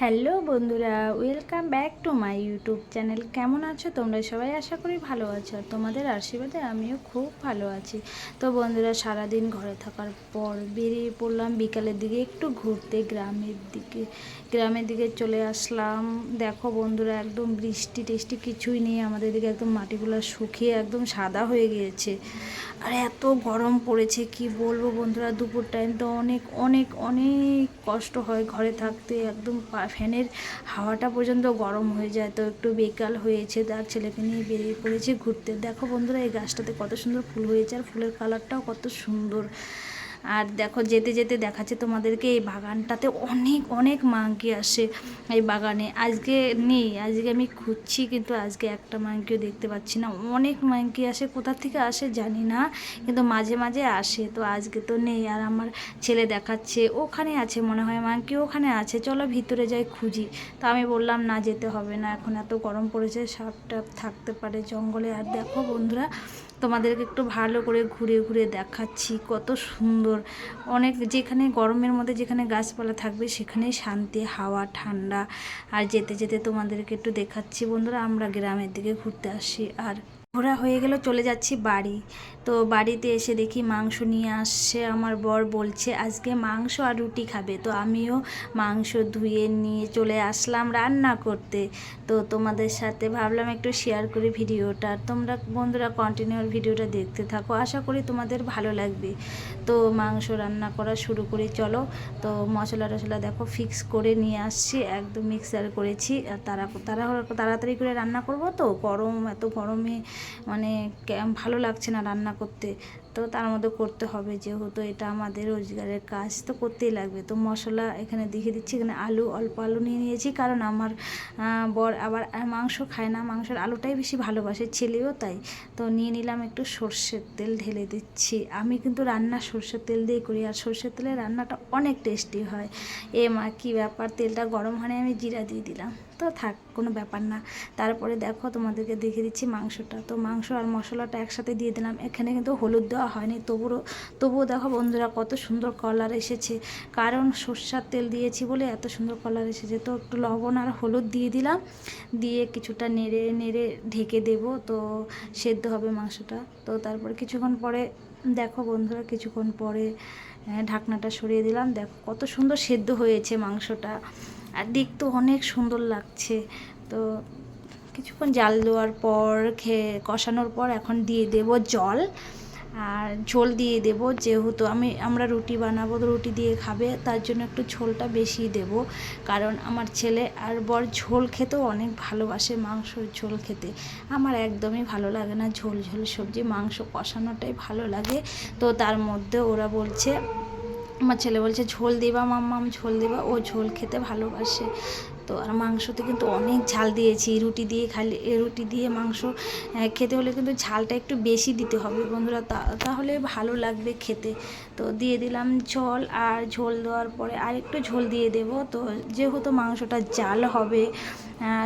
Hello বন্ধুরা, welcome back to my YouTube channel. কেমন আছো তোমরা? সবাই আশা করি ভালো আছো আর তোমাদের আশীর্বাদে আমিও খুব ভালো আছি। তো বন্ধুরা, সারাদিন ঘরে থাকার পর বেরিয়ে পড়লাম বিকালের দিকে একটু ঘুরতে, গ্রামের দিকে গ্রামের দিকে চলে আসলাম। দেখো বন্ধুরা, একদম বৃষ্টি টেষ্টি কিছুই নেই, আমাদের দিকে একদম মাটিগুলো শুকিয়ে একদম সাদা হয়ে গিয়েছে। আর এত গরম পড়েছে, কি বলব বন্ধুরা, দুপুর টাইম তো অনেক অনেক অনেক কষ্ট হয় ঘরে থাকতে, একদম ফ্যানের হাওয়াটা পর্যন্ত গরম হয়ে যায়, তো একটু বেকাল হয়েছে, তার ছেলেকে নিয়ে বেরিয়ে পড়েছে ঘুরতে। দেখো বন্ধুরা, এই গাছটাতে কত সুন্দর ফুল হয়েছে, আর ফুলের কালারটাও কত সুন্দর। আর দেখো যেতে যেতে দেখাচ্ছে তোমাদেরকে এই বাগানটাতে অনেক অনেক মাংকি আসে এই বাগানে। আজকে নেই, আজকে আমি খুঁজছি কিন্তু আজকে একটা মাংকিও দেখতে পাচ্ছি না। অনেক মাংকি আসে, কোথা থেকে আসে জানি না, কিন্তু মাঝে মাঝে আসে, তো আজকে তো নেই। আর আমার ছেলে দেখাচ্ছে, ওখানে আছে মনে হয় মাংকি, ওখানে আছে। চলো ভিতরে যাই, খুঁজি। তো আমি বললাম, না, যেতে হবে না, এখন এত গরম পড়েছে সাপ টাপ থাকতে পারে জঙ্গলে। আর দেখো বন্ধুরা তোমাদেরকে একটু ভালো করে ঘুরে ঘুরে দেখাচ্ছি, কত সুন্দর। অনেক যেখানে গরমের মধ্যে যেখানে গাছপালা থাকবে সেখানেই শান্তি, হাওয়া, ঠান্ডা। আর যেতে যেতে তোমাদেরকে একটু দেখাচ্ছি বন্ধুরা, আমরা গ্রামের দিকে ঘুরতে আসি। আর ঘোরা হয়ে গেল চলে যাচ্ছি বাড়ি। তো বাড়িতে এসে দেখি মাংস নিয়ে আসছে, আমার বর বলছে, আজকে মাংস আর রুটি খাবে। তো আমিও মাংস ধুয়ে নিয়ে চলে আসলাম রান্না করতে। তো তোমাদের সাথে ভাবলাম একটু শেয়ার করি ভিডিওটা। তোমরা বন্ধুরা কন্টিনিউ ভিডিওটা দেখতে থাকো, আশা করি তোমাদের ভালো লাগবে। তো মাংস রান্না করা শুরু করি, চলো। তো মশলা টশলা দেখো ফিক্স করে নিয়ে আসছি, একদম মিক্সার করেছি। আর তারা তারা তাড়াতাড়ি করে রান্না করব তো? গরম, এত গরমে মানে ভালো লাগছে না রান্না করতে। তো তার মধ্যে করতে হবে যেহেতু এটা আমাদের রোজগারের কাজ, তো করতেই লাগবে। তো মশলা এখানে দেখে দিচ্ছি, এখানে আলু, অল্প আলু নিয়ে নিয়েছি, কারণ আমার বর আবার মাংস খায় না, মাংসের আলুটাই বেশি ভালোবাসে, ছেলেও তাই। তো নিয়ে নিলাম একটু সর্ষের তেল ঢেলে দিচ্ছি। আমি কিন্তু রান্না সর্ষের তেল দিয়ে করি, আর সর্ষের তেলে রান্নাটা অনেক টেস্টি হয়। এ মা, কী ব্যাপার, তেলটা গরম হয় আমি জিরা দিয়ে দিলাম। তো থাক, কোনো ব্যাপার না। তারপরে দেখো তোমাদেরকে দেখে দিচ্ছি মাংসটা। তো মাংস আর মশলাটা একসাথে দিয়ে দিলাম। এখানে কিন্তু হলুদ দেওয়া হয়নি। তবুও তবুও দেখো বন্ধুরা কত সুন্দর কলার এসেছে। কারণ সর্ষার তেল দিয়েছি বলে এত সুন্দর কালার এসেছে। তো একটু লবণ আর হলুদ দিয়ে দিলাম। দিয়ে কিছুটা নেড়ে নেড়ে ঢেকে দেব। তো সেদ্ধ হবে মাংসটা। তো তারপরে কিছুক্ষণ পরে, দেখো বন্ধুরা কিছুক্ষণ পরে ঢাকনাটা সরিয়ে দিলাম। দেখো কত সুন্দর সেদ্ধ হয়েছে মাংসটা। আর দেখতে অনেক সুন্দর লাগছে। তো কিছুক্ষণ জাল দেওয়ার পর খেয়ে কষানোর পর এখন দিয়ে দেব জল। আর ঝোল দিয়ে দেব, যেহেতু আমি, আমরা রুটি বানাবো, রুটি দিয়ে খাবে, তার জন্য একটু ঝোলটা বেশি দেব। কারণ আমার ছেলে আর বর ঝোল খেতেও অনেক ভালোবাসে মাংসর ঝোল খেতে। আমার একদমই ভালো লাগে না ঝোল ঝোল সবজি, মাংস কষানোটাই ভালো লাগে। তো তার মধ্যে ওরা বলছে, আমার ছেলে বলছে, ঝোল দিবা মাম্মাম, ঝোল দিবা। ও ঝোল খেতে ভালোবাসে। তো আর মাংসতে কিন্তু অনেক ঝাল দিয়েছি। রুটি দিয়ে খালি রুটি দিয়ে মাংস খেতে হলে কিন্তু ঝালটা একটু বেশি দিতে হবে বন্ধুরা। তাহলে ভালো লাগবে খেতে। তো দিয়ে দিলাম ঝোল আর ঝোল দেওয়ার পরে আর একটু ঝোল দিয়ে দেব। তো যেহেতু মাংসটা জাল হবে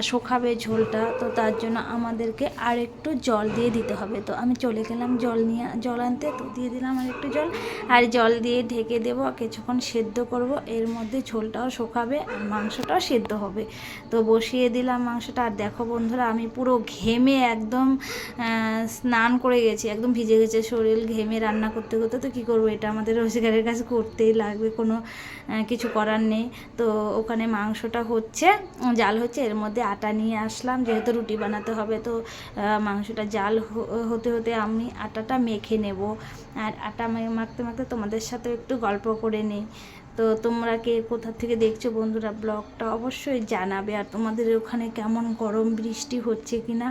শুকাবে ঝোলটা, তো তার জন্য আমাদেরকে আর একটু জল দিয়ে দিতে হবে। তো আমি চলে গেলাম জল নিয়ে, জল আনতে, তো দিয়ে দিলাম আর একটু জল। আর জল দিয়ে ঢেকে দেবো কিছুক্ষণ সেদ্ধ করব। এর মধ্যে ঝোলটাও শুকাবে, আর মাংসটাও সেদ্ধ হবে। তো বসিয়ে দিলাম মাংসটা। আর দেখো বন্ধুরা, আমি পুরো ঘেমে একদম স্নান করে গেছি। একদম ভিজে গেছে শরীর, ঘেমে রান্না করতে করতে। তো কী করব, এটা আমাদের রোজগারের কাছে করতেই লাগবে। কোনো কিছু করার নেই। তো ওখানে মাংসটা হচ্ছে, জাল হচ্ছে, এর মধ্যে আটা নিয়ে আসলাম, যেহেতু রুটি বানাতে হবে তো মাংসটা জাল হতে হতে আমি আটাটা মেখে নেব। আর আটা মাখতে মাখতে তোমাদের সাথে একটু গল্প করে নিই। তো তোমরা কে কোথা থেকে দেখছ বন্ধুরা ব্লগটা অবশ্যই জানাবে। আর তোমাদের ওখানে কেমন গরম বৃষ্টি হচ্ছে কি না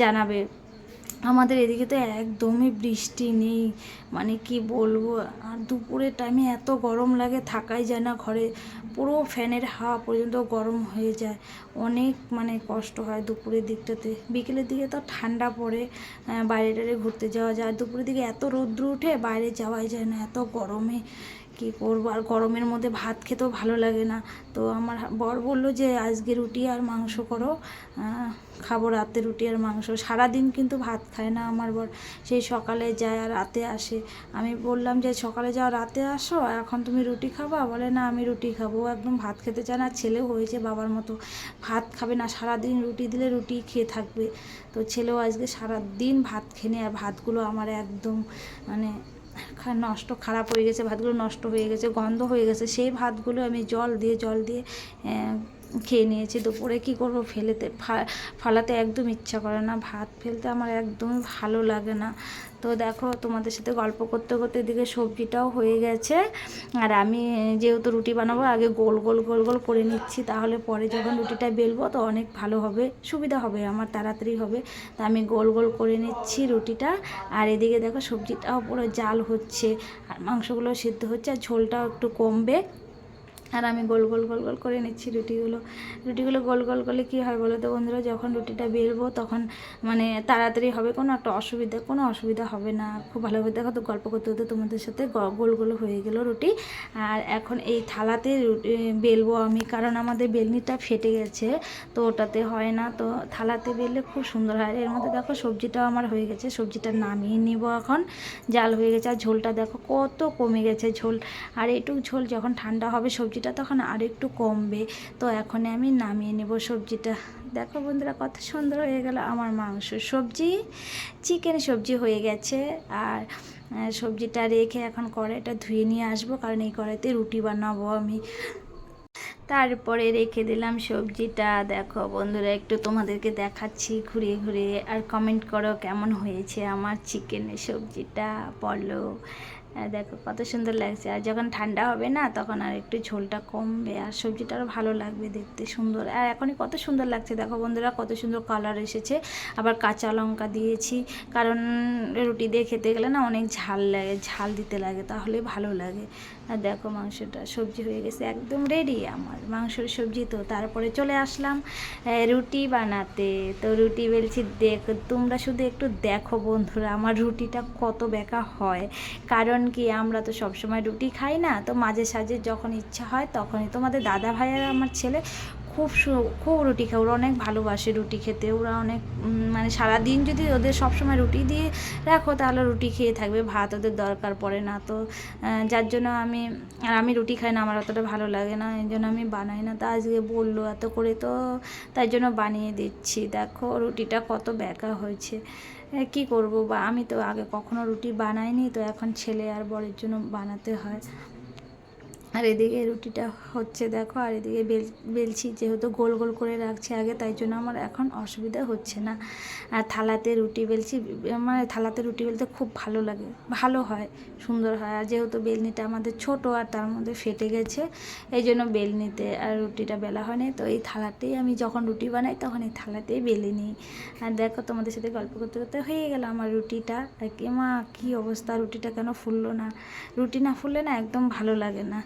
জানাবে। আমাদের এদিকে তো একদমই বৃষ্টি নেই। মানে কি বলব? আর দুপুরের টাইমে এত গরম লাগে, থাকাই যায় না ঘরে। পুরো ফ্যানের হাওয়া পর্যন্ত গরম হয়ে যায়। অনেক মানে কষ্ট হয় দুপুরের দিকটাতে। বিকেলের দিকে তো ঠান্ডা পড়ে বাইরে টাইরে ঘুরতে যাওয়া যায়। দুপুরের দিকে এত রৌদ্র উঠে বাইরে যাওয়াই যায় না। এত গরমে কী করব? আর গরমের মধ্যে ভাত খেতেও ভালো লাগে না। তো আমার বর বলল যে, আজকে রুটি আর মাংস করো। খাব রাতে রুটি আর মাংস। সারাদিন কিন্তু ভাত খায় না আমার বর। সেই সকালে যায় আর রাতে আসে। আমি বললাম যে, সকালে যাও, রাতে আসো। এখন তুমি রুটি খাবা? বলে, না, আমি রুটি খাব। একদম ভাত খেতে চায় না। ছেলেও হয়েছে বাবার মতো। ভাত খাবে না। সারাদিন রুটি দিলে রুটি খেয়ে থাকবে। তো ছেলেও আজকে সারাদিন ভাত খেয়ে আর ভাতগুলো আমার একদম মানে নষ্ট, খারাপ হয়ে গেছে, ভাতগুলো নষ্ট হয়ে গেছে, গন্ধ হয়ে গেছে, সেই ভাতগুলো আমি জল দিয়ে জল দিয়ে খেয়ে নিয়েছি, দুপুরে কী করব ফেলেতে ফালাতে একদম ইচ্ছা করে না, ভাত ফেলতে আমার একদমই ভালো লাগে না। তো দেখো, তোমাদের সাথে গল্প করতে করতে এদিকে সবজিটাও হয়ে গেছে, আর আমি যেহেতু রুটি বানাবো, আগে গোল গোল গোল গোল করে নিচ্ছি, তাহলে পরে যখন রুটিটা বেলবো তো অনেক ভালো হবে, সুবিধা হবে, আমার তাড়াতাড়ি হবে। তা আমি গোল গোল করে নিচ্ছি রুটিটা, আর এদিকে দেখো সবজিটাও পুরো জাল হচ্ছে, আর মাংসগুলো সিদ্ধ হচ্ছে, আর ঝোলটাও একটু কমবে। আর আমি গোল গোল গোল গোল করে নিচ্ছি রুটিগুলো। রুটিগুলো গোল গোল করলে কী হয় বলো তো বন্ধুরা? যখন রুটিটা বেলবো তখন মানে তাড়াতাড়ি হবে, কোনো একটা অসুবিধা, কোনো অসুবিধা হবে না। খুব ভালোভাবে দেখো তো, গল্প করতে করতে তোমাদের সাথে গোল গোল হয়ে গেল রুটি। আর এখন এই থালাতে বেলবো আমি, কারণ আমাদের বেলনিটা ফেটে গেছে, তো ওটাতে হয় না। তো থালাতে বেললে খুব সুন্দর হয়। এর মধ্যে দেখো সবজিটাও আমার হয়ে গেছে, সবজিটা নামিয়ে নিব এখন। জাল হয়ে গেছে, আর ঝোলটা দেখো কত কমে গেছে ঝোল। আর এইটুক ঝোল যখন ঠান্ডা হবে সবজিটা তখন আর একটু কমবে। তো এখন আমি নামিয়ে নেব সবজিটা। দেখো বন্ধুরা কত সুন্দর হয়ে গেল আমার মাংস। সবজি, চিকেন সবজি হয়ে গেছে। আর সবজিটা রেখে এখন কড়াইটা ধুয়ে নিয়ে আসব, কারণ এই কড়াইতে রুটি বানাবো আমি। তারপরে রেখে দিলাম সবজিটা। দেখো বন্ধুরা, একটু তোমাদেরকে দেখাচ্ছি ঘুরিয়ে ঘুরিয়ে। আর কমেন্ট করো কেমন হয়েছে আমার চিকেনের সবজিটা, বলো। দেখো কত সুন্দর লাগছে। আর যখন ঠান্ডা হবে না, তখন আর একটু ঝোলটা কমবে, আর সবজিটা আরও ভালো লাগবে দেখতে সুন্দর। আর এখনই কত সুন্দর লাগছে, দেখো বন্ধুরা, কত সুন্দর কালার এসেছে। আবার কাঁচা লঙ্কা দিয়েছি, কারণ রুটি দিয়ে খেতে গেলে না অনেক ঝাল লাগে, ঝাল দিতে লাগে, তাহলে ভালো লাগে। আর দেখো মাংসটা, সবজি হয়ে গেছে একদম রেডি আমার। মাংসের সবজি তো, তারপরে চলে আসলাম রুটি বানাতে। তো রুটি বেলছি, দেখ, তোমরা শুধু একটু দেখো বন্ধুরা, আমার রুটিটা কত বেকা হয়। কারণ কি, আমরা তো সবসময় রুটি খাই না, তো মাঝে সাঝে যখন ইচ্ছা হয় তখনই। তোমাদের দাদা ভাই আর আমার ছেলে খুব খুব রুটি খায়, ওরা অনেক ভালোবাসে রুটি খেতে, ওরা অনেক মানে সারাদিন যদি ওদের সবসময় রুটি দিয়ে রাখো তাহলে রুটি খেয়ে থাকবে, ভাত ওদের দরকার পড়ে না, তো যার জন্য আমি, আর আমি রুটি খাই না, আমার অতটা ভালো লাগে না, এই জন্য আমি বানাই না, তা আজকে বলল এত করে, তো তাই জন্য বানিয়ে দিচ্ছি, দেখো রুটিটা কত বেঁকা হয়েছে। কি করব? বা আমি তো আগে কখনো রুটি বানাইনি, তো এখন ছেলে আর বরের জন্য বানাতে হয়। আর এদিকে রুটিটা হচ্ছে দেখো, আর এদিকে বেল, বেলছি যেহেতু গোল গোল করে রাখছি আগে, তাই জন্য আমার এখন অসুবিধা হচ্ছে না। আর থালাতে রুটি বেলছি মানে থালাতে রুটি বেলতে খুব ভালো লাগে, ভালো হয়, সুন্দর হয়। আর যেহেতু বেলনিটা আমাদের ছোট আর তার মধ্যে ফেটে গেছে, এই জন্য বেলনিতে আর রুটিটা বেলা হয়নি। তো এই থালাতেই আমি যখন রুটি বানাই, তখন এই থালাতেই বেলে নিই। আর দেখো, তোমাদের সাথে গল্প করতে করতে হয়ে গেল আমার রুটিটা। আর কি মা, কী অবস্থা? রুটিটা কেন ফুললো না? রুটি না ফুললে না একদম ভালো লাগে না।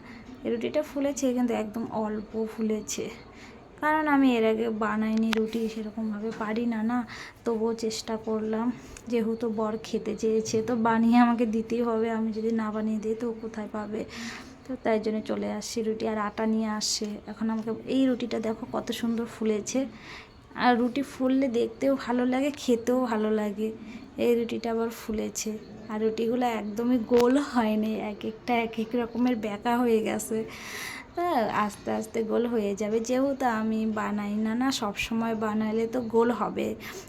রুটিটা ফুলেছে, কিন্তু একদম অল্প ফুলেছে। কারণ আমি এর আগে বানাইনি রুটি, সেরকমভাবে পারি না। না তবুও চেষ্টা করলাম, যেহেতু বর খেতে চেয়েছে, তো বানিয়ে আমাকে দিতেই হবে। আমি যদি না বানিয়ে দিই, তো কোথায় পাবে? তো তাই জন্য চলে আসছি রুটি। আর আটা নিয়ে আসে। এখন আমাকে, এই রুটিটা দেখো কত সুন্দর ফুলেছে। আর রুটি ফুললে দেখতেও ভালো লাগে, খেতেও ভালো লাগে। এই রুটিটা আবার ফুলেছে। আর রুটিগুলো একদমই গোল হয়নি এক একটা এক এক রকমের ব্যাকা হয়ে গেছে। হ্যাঁ আস্তে আস্তে গোল হয়ে যাবে। যেহেতু আমি বানাই না না, সব সময় বানাইলে তো গোল হবে।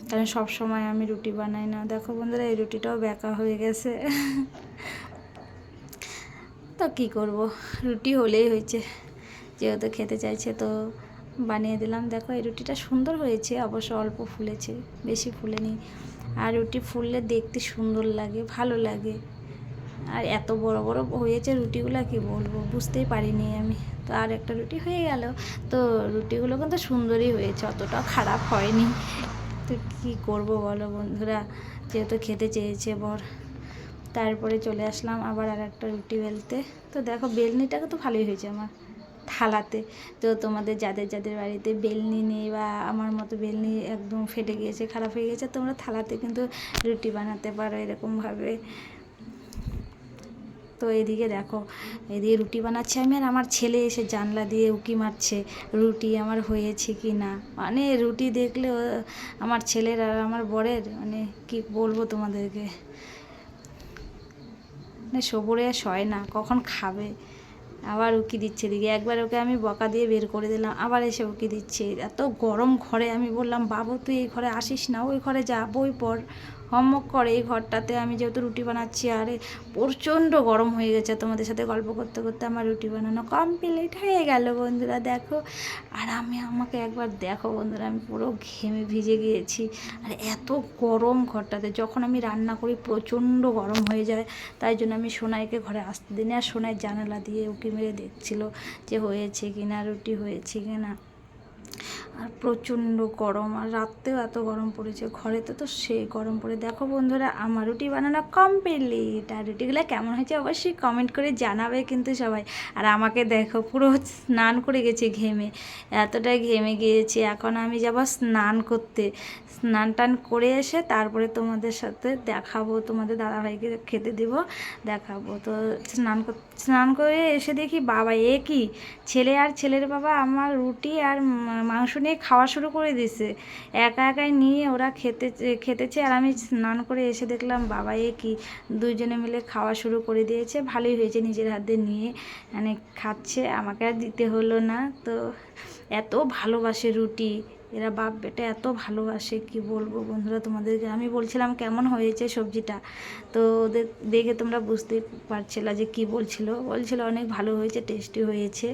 কারণ সব সময় আমি রুটি বানাই না। দেখো বন্ধুরা, এই রুটিটাও ব্যাকা হয়ে গেছে। তো কী করব? রুটি হলেই হয়েছে। যেহেতু খেতে চাইছে তো বানিয়ে দিলাম। দেখো, এই রুটিটা সুন্দর হয়েছে, অবশ্য অল্প ফুলেছে, বেশি ফুলেনি। আর রুটি ফুললে দেখতে সুন্দর লাগে, ভালো লাগে। আর এত বড় বড় হয়েছে রুটিগুলো, কি বলব? বুঝতেই পারিনি আমি। তো আর একটা রুটি হয়ে গেল। তো রুটিগুলো কিন্তু সুন্দরই হয়েছে অতটাও খারাপ হয়নি। তো কী করব বলো বন্ধুরা? যেহেতু খেতে চেয়েছে বর। তারপরে চলে আসলাম আবার আর একটা রুটি বেলতে। তো দেখো বেলনিটাকে তো ভালোই হয়েছে আমার। থালাতে। তো তোমাদের যাদের যাদের বাড়িতে বেলনি নেই বা আমার মতো বেলনি একদম ফেটে গিয়েছে, খারাপ হয়ে গেছে তোমরা থালাতে কিন্তু রুটি বানাতে পারো এরকমভাবে। তো এদিকে দেখো, এদিকে রুটি বানাচ্ছি আমি আর আমার ছেলে এসে জানলা দিয়ে উকি মারছে, রুটি আমার হয়েছে কি না? মানে রুটি দেখলে আমার ছেলের আর আমার বরের মানে কি বলব তোমাদেরকে? মানে সবুরে সয় না, কখন খাবে? আবার উকি দিচ্ছে দিকে একবার ওকে আমি বকা দিয়ে বের করে দিলাম, আবার এসে উকি দিচ্ছে। এত গরম ঘরে আমি বললাম, বাবু, তুই এই ঘরে আসিস না, ওই ঘরে যা, বই পড়। হোমওয়ার্ক করে এই ঘরটাতে। আমি যেহেতু রুটি বানাচ্ছি, আরে প্রচণ্ড গরম হয়ে গেছে তোমাদের সাথে গল্প করতে করতে আমার রুটি বানানো কমপ্লিট হয়ে গেল বন্ধুরা, দেখো। আর আমি, আমাকে একবার দেখো বন্ধুরা, আমি পুরো ঘেমে ভিজে গিয়েছি। আর এত গরম ঘরটাতে, যখন আমি রান্না করি প্রচণ্ড গরম হয়ে যায়। তাই জন্য আমি সোনাইকে ঘরে আসতে দিনে আর সোনাই জানালা দিয়ে উকি মেরে দেখছিল যে হয়েছে কি না রুটি হয়েছে কি না আর প্রচণ্ড গরম, আর রাত্রেও এত গরম পড়েছে। ঘরেতে তো সে গরম পড়ে। দেখো বন্ধুরা, আমার রুটি বানানো কমপ্লিট আর রুটিগুলো কেমন হয়েছে অবশ্যই কমেন্ট করে জানাবে কিন্তু সবাই। আর আমাকে দেখো, পুরো স্নান করে গেছে ঘেমে। এতটাই ঘেমে গিয়েছি। এখন আমি যাব স্নান করতে। স্নান টান করে এসে তারপরে তোমাদের সাথে দেখাবো। তোমাদের দাদাভাইকে খেতে দিব, দেখাবো। তো স্নান কর- স্নান করে এসে দেখি, বাবা, এ কি? ছেলে আর ছেলের বাবা আমার রুটি আর মাংস নিয়ে খাওয়া শুরু করে দিছে। একা একাই নিয়ে ওরা খেতে, খেতেছে আর আমি স্নান করে এসে দেখলাম, বাবা, এ কি? দুইজনে মিলে খাওয়া শুরু করে দিয়েছে। ভালোই হয়েছে নিজের হাত নিয়ে। মানে খাচ্ছে, আমাকে আর দিতে হলো না। তো এত ভালোবাসে রুটি। এরা বাপ বেটা এত ভালোবাসে, কি বলব বন্ধুরা তোমাদেরকে? আমি বলছিলাম কেমন হয়েছে সবজিটা? তো ওদের দেখে তোমরা বুঝতে পারছিলা যে কি বলছিল। বলছিল অনেক ভালো হয়েছে টেস্টি হয়েছে।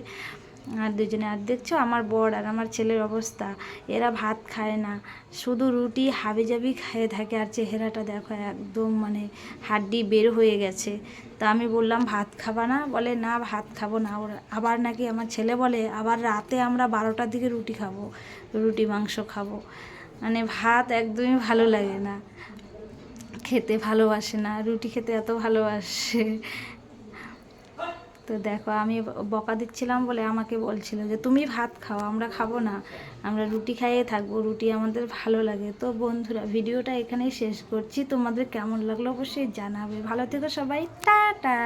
আর দুজনে, আর দেখছ আমার বর আর আমার ছেলের অবস্থা। এরা ভাত খায় না, শুধু রুটি হাবি জাবি খেয়ে থাকে আর চেহারাটা দেখো একদম মানে হাড্ডি বের হয়ে গেছে। তা আমি বললাম, ভাত খাবা না? বলে, না, ভাত খাব না। ওরা আবার নাকি আমার ছেলে বলে, আবার রাতে আমরা বারোটার দিকে রুটি খাব, রুটি, মাংস খাব। মানে ভাত একদমই ভালো লাগে না। খেতে ভালোবাসে না, রুটি খেতে এত ভালোবাসে। তো দেখো, আমি বকা দিচ্ছিলাম বলে আমাকে বলছিল যে, তুমি ভাত খাও, আমরা খাব না। আমরা রুটি খাইয়ে থাকব, রুটি আমাদের ভালো লাগে। তো বন্ধুরা, ভিডিওটা এখানেই শেষ করছি। তোমাদের কেমন লাগল অবশ্যই জানাবে। ভালো থেকো সবাই, টাটা!